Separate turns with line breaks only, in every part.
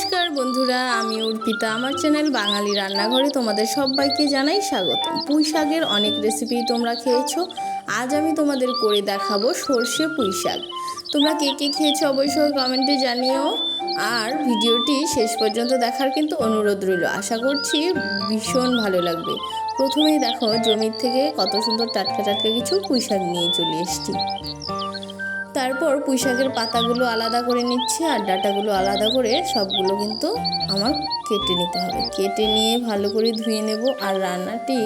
নমস্কার বন্ধুরা, আমি অর্পিতা। আমার চ্যানেল বাঙালি রান্নাঘরে তোমাদের সবাইকে জানাই স্বাগত পুঁই শাকের অনেক রেসিপি তোমরা খেয়েছো। আজ আমি তোমাদের করে দেখাবো সর্ষে পুঁই শাক। তোমরা কে কে খেয়েছো অবশ্যই কমেন্টে জানিও। আর ভিডিওটি শেষ পর্যন্ত দেখার কিন্তু অনুরোধ রইল। আশা করছি ভীষণ ভালো লাগবে। প্রথমেই দেখো, জমির থেকে কত সুন্দর টাটকা টাটকা কিছু পুঁই শাক নিয়ে চলে এসেছি। তারপর পুঁই শাকের পাতাগুলো আলাদা করে নিচ্ছি আর ডাটাগুলো আলাদা করে সবগুলো কিন্তু আমার কেটে নিতে হবে। কেটে নিয়ে ভালো করে ধুয়ে নেব আর রান্নাটি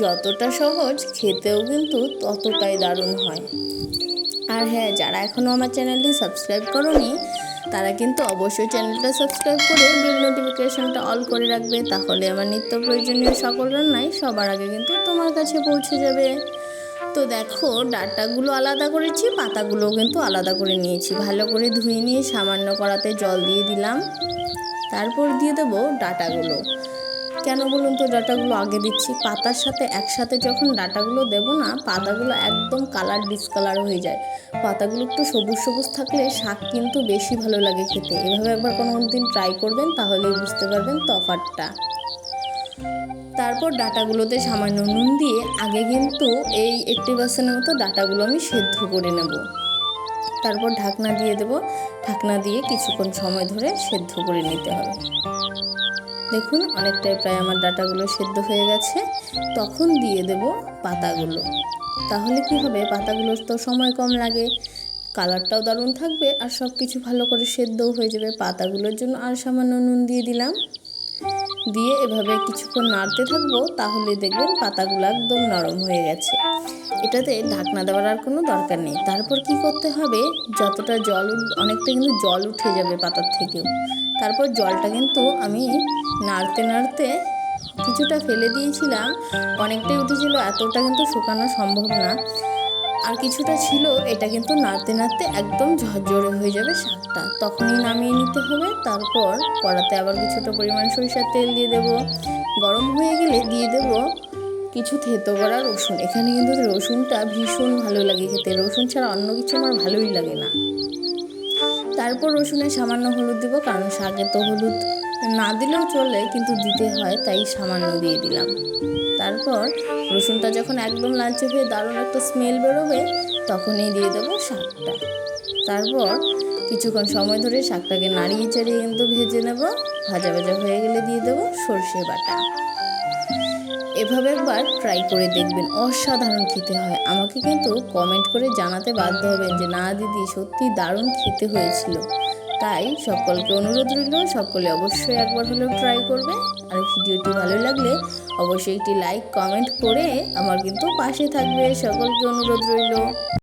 যতটা সহজ খেতেও কিন্তু ততটাই দারুণ হয়। আর হ্যাঁ যারা এখনও আমার চ্যানেলটি সাবস্ক্রাইব করনি, তারা কিন্তু অবশ্যই চ্যানেলটা সাবস্ক্রাইব করে বেল নোটিফিকেশনটা অল করে রাখবে, তাহলে আমার নিত্য প্রয়োজনীয় সকল রান্নাই সবার আগে কিন্তু তোমার কাছে পৌঁছে যাবে। তো দেখো, ডাটাগুলো আলাদা করেছি, পাতাগুলোও কিন্তু আলাদা করে নিয়েছি। ভালো করে ধুয়ে নিয়ে সামান্য কড়াতে জল দিয়ে দিলাম। তারপর দিয়ে দেবো ডাটাগুলো। কেন বলুন তো, ডাটাগুলো আগে দিচ্ছি। পাতার সাথে একসাথে যখন ডাটাগুলো দেবো না, পাতাগুলো একদম কালার ডিসকালার হয়ে যায়। পাতাগুলো একটু সবুজ সবুজ থাকলে শাক কিন্তু বেশি ভালো লাগে খেতে। এভাবে একবার কোনো দিন ট্রাই করবেন, তাহলেই বুঝতে পারবেন তফাতটা তারপর ডাটাগুলোতে সামান্য নুন দিয়ে আগে কিন্তু এই এইটটি পার্সেন্টের মতো ডাটাগুলো আমি সেদ্ধ করে নেব। তারপর ঢাকনা দিয়ে দেব। ঢাকনা দিয়ে কিছুক্ষণ সময় ধরে সেদ্ধ করে নিতে হবে। দেখুন, অনেকটাই প্রায় আমার ডাটাগুলো সেদ্ধ হয়ে গেছে। তখন দিয়ে দেব পাতাগুলো। তাহলে কি হবে? পাতাগুলোর তো সময় কম লাগে। কালারটাও দারুণ থাকবে। আর সব কিছু ভালো করে সেদ্ধও হয়ে যাবে। পাতাগুলোর জন্য আর সামান্য নুন দিয়ে দিলাম। দিয়ে এভাবে কিছুক্ষণ নাড়তে থাকব, তাহলে দেখবেন পাতাগুলো একদম নরম হয়ে গেছে। এটাতে ঢাকনা দেওয়ার আর কোনো দরকার নেই। তারপর কি করতে হবে? যতটা জল অনেকটা কিন্তু জল উঠে যাবে পাতার থেকেও। তারপর জলটা কিন্তু আমি নাড়তে নাড়তে কিছুটা ফেলে দিয়েছিলাম। অনেকটাই উঠেছিল, এতটা কিন্তু শুকানো সম্ভব না। আর কিছুটা ছিল, এটা কিন্তু নাড়তে নাড়তে একদম ঝরঝরে হয়ে যাবে শাকটা তখনই নামিয়ে নিতে হবে, তারপর কড়াতে আবার কিছুটা পরিমাণ সরিষার তেল দিয়ে দেব। গরম হয়ে গেলে দিয়ে দেব কিছু থেতো করা রসুন। এখানে কিন্তু রসুনটা ভীষণ ভালো লাগে খেতে। রসুন ছাড়া অন্য কিছু আমার ভালোই লাগে না। তারপর রসুনে সামান্য হলুদ দেবো, কারণ শাকে তো হলুদ না দিলেও চলে, কিন্তু দিতে হয়, তাই সামান্য দিয়ে দিলাম। তারপর রসুনটা যখন একদম লালচে হয়ে দারুণ একটা স্মেল বেরোবে, তখনই দিয়ে দেবো শাকটা। তারপর কিছুক্ষণ সময় ধরে শাকটাকে নাড়িয়ে চাড়িয়ে কিন্তু ভেজে নেব। ভাজা ভাজা হয়ে গেলে দিয়ে দেবো সর্ষে বাটা। এভাবে একবার ট্রাই করে দেখবেন। অসাধারণ খেতে হয়। আমাকে কিন্তু কমেন্ট করে জানাতে বাধ্য হবেন যে, না দিদি, সত্যি দারুণ খেতে হয়েছিল। তাই সকলকে অনুরোধ রইল, সকলে অবশ্যই একবার হলেও ট্রাই করবে। আর ভিডিওটি ভালো লাগলে অবশ্যই একটি লাইক কমেন্ট করে আমার কিন্তু পাশে থাকবে। সকলকে অনুরোধ রইল।